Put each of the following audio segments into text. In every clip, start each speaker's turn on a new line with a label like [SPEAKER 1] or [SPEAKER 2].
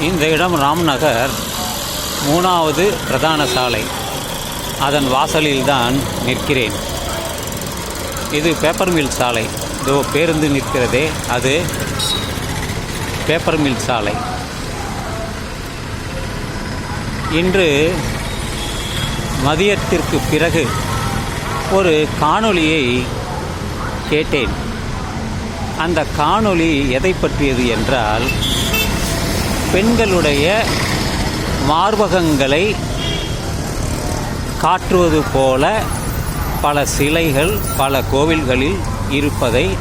[SPEAKER 1] இந்த இடம் ராம்நகர் மூணாவது பிரதான சாலை. அதன் வாசலில்தான் நிற்கிறேன். இது பேப்பர் மில் சாலை. இதோ பேருந்து நிற்கிறதே அது பேப்பர் மில் சாலை. இன்று மதியத்திற்கு பிறகு ஒரு காணொளியை கேட்டேன். அந்த காணொளி எதை பற்றியது என்றால் பெண்களுடைய மார்பகங்களை காட்டுவது போல பல சிலைகள் பல கோவில்களில் இருப்பதை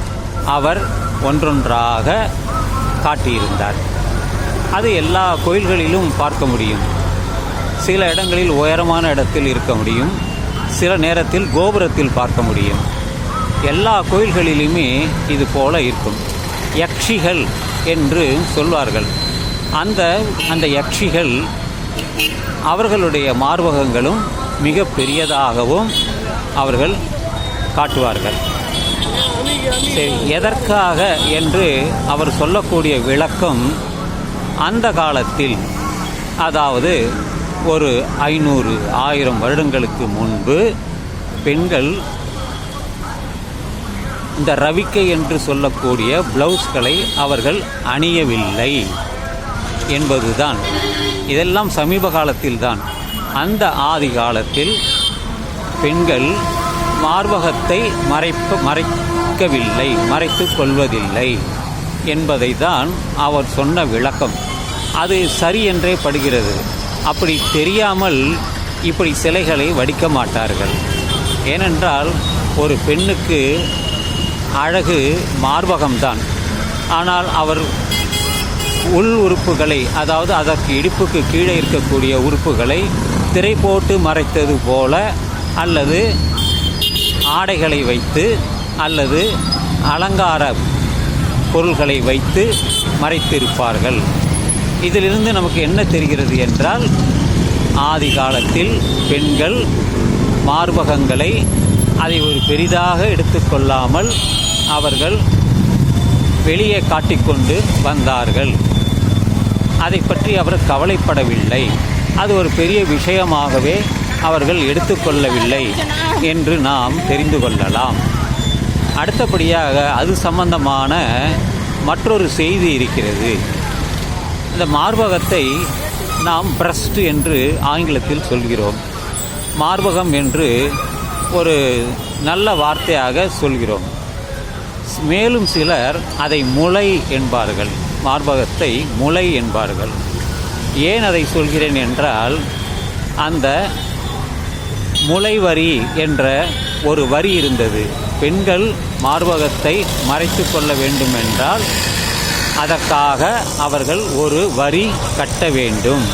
[SPEAKER 1] அவர் ஒன்றொன்றாக காட்டியிருந்தார். அது எல்லா கோயில்களிலும் பார்க்க முடியும். சில இடங்களில் உயரமான இடத்தில் இருக்க முடியும். சில நேரத்தில் கோபுரத்தில் பார்க்க முடியும். எல்லா கோயில்களிலுமே இது போல இருக்கும். யக்ஷிகள் என்று சொல்வார்கள். அந்த அந்த யக்ஷிகள் அவர்களுடைய மார்பகங்களும் மிக பெரியதாகவும் அவர்கள் காட்டுவார்கள். சரி எதற்காக என்று அவர் சொல்லக்கூடிய விளக்கம் அந்த காலத்தில் அதாவது ஒரு ஐநூறு ஆயிரம் வருடங்களுக்கு முன்பு பெண்கள் இந்த ரவிக்கை என்று சொல்லக்கூடிய பிளவுஸ்களை அவர்கள் அணியவில்லை. என்பதுதான். இதெல்லாம் சமீப காலத்தில்தான். அந்த ஆதி காலத்தில் பெண்கள் மார்பகத்தை மறைப்ப மறைக்கவில்லை மறைத்து கொள்வதில்லை என்பதை தான் அவர் சொன்ன விளக்கம். அது சரி என்றே படுகிறது. அப்படி தெரியாமல் இப்படி சிலைகளை வடிக்க மாட்டார்கள். ஏனென்றால் ஒரு பெண்ணுக்கு அழகு மார்பகம்தான். ஆனால் அவர் உள் உறுப்புகளை அதாவது அதற்கு இடுப்புக்கு கீழே இருக்கக்கூடிய உறுப்புகளை திரை போட்டு மறைத்தது போல அல்லது ஆடைகளை வைத்து அல்லது அலங்கார பொருள்களை வைத்து மறைத்திருப்பார்கள். இதிலிருந்து நமக்கு என்ன தெரிகிறது என்றால் ஆதி காலத்தில் பெண்கள் மார்பகங்களை அதை ஒரு பெரிதாக எடுத்துக்கொள்ளாமல் அவர்கள் வெளியே காட்டிக்கொண்டு வந்தார்கள். அதை பற்றி அவர் கவலைப்படவில்லை. அது ஒரு பெரிய விஷயமாகவே அவர்கள் எடுத்துக்கொள்ளவில்லை என்று நாம் தெரிந்து கொள்ளலாம். அடுத்தபடியாக அது சம்பந்தமான மற்றொரு செய்தி இருக்கிறது. இந்த மார்பகத்தை நாம் பிரஸ்ட் என்று ஆங்கிலத்தில் சொல்கிறோம். மார்பகம் என்று ஒரு நல்ல வார்த்தையாக சொல்கிறோம். மேலும் சிலர் அதை முளை என்பார்கள். மார்பகத்தை முளை என்பார்கள். ஏன் அதை சொல்கிறேன் என்றால் அந்த முளை வரி என்ற ஒரு வரி இருந்தது. பெண்கள் மார்பகத்தை மறைத்து கொள்ள வேண்டும் என்றால் அதற்காக அவர்கள் ஒரு வரி கட்ட வேண்டும்.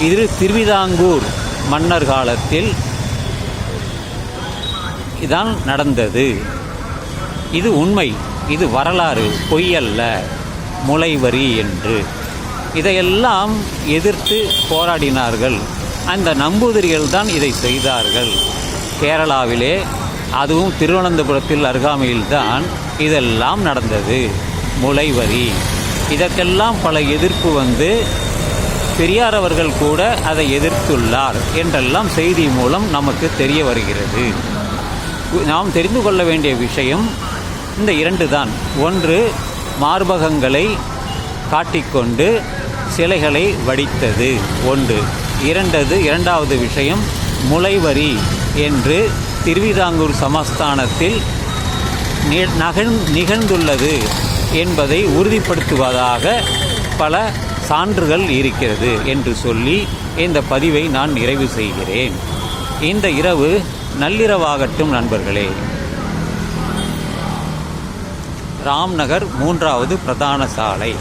[SPEAKER 1] இது திருவிதாங்கூர் மன்னர் காலத்தில் இதான் நடந்தது. இது உண்மை. இது வரலாறு. பொய்யல்ல முளைவரி என்று. இதையெல்லாம் எதிர்த்து போராடினார்கள். அந்த நம்பூதிரிகள் தான் இதை செய்தார்கள். கேரளாவிலே அதுவும் திருவனந்தபுரத்தில் அருகாமையில்தான் இதெல்லாம் நடந்தது. முளைவரி. இதற்கெல்லாம் பல எதிர்ப்பு வந்து பெரியார் அவர்கள் கூட அதை எதிர்த்துள்ளார் என்றெல்லாம் செய்தி மூலம் நமக்கு தெரிய வருகிறது. நாம் தெரிந்து கொள்ள வேண்டிய விஷயம் இந்த இரண்டு தான் ஒன்று மார்பகங்களை காட்டிக்கொண்டு சிலைகளை வடித்தது. ஒன்று. இரண்டது இரண்டாவது விஷயம் முளைவரி என்று திருவிதாங்கூர் சமஸ்தானத்தில் நி- நகழ் நிகழ்ந்துள்ளது என்பதை உறுதிப்படுத்துவதாக பல சான்றுகள் இருக்கிறது என்று சொல்லி இந்த பதிவை நான் நிறைவு செய்கிறேன். இந்த இரவு நள்ளிரவாகட்டும் நண்பர்களே. ராம்நகர் மூன்றாவது பிரதான சாலை.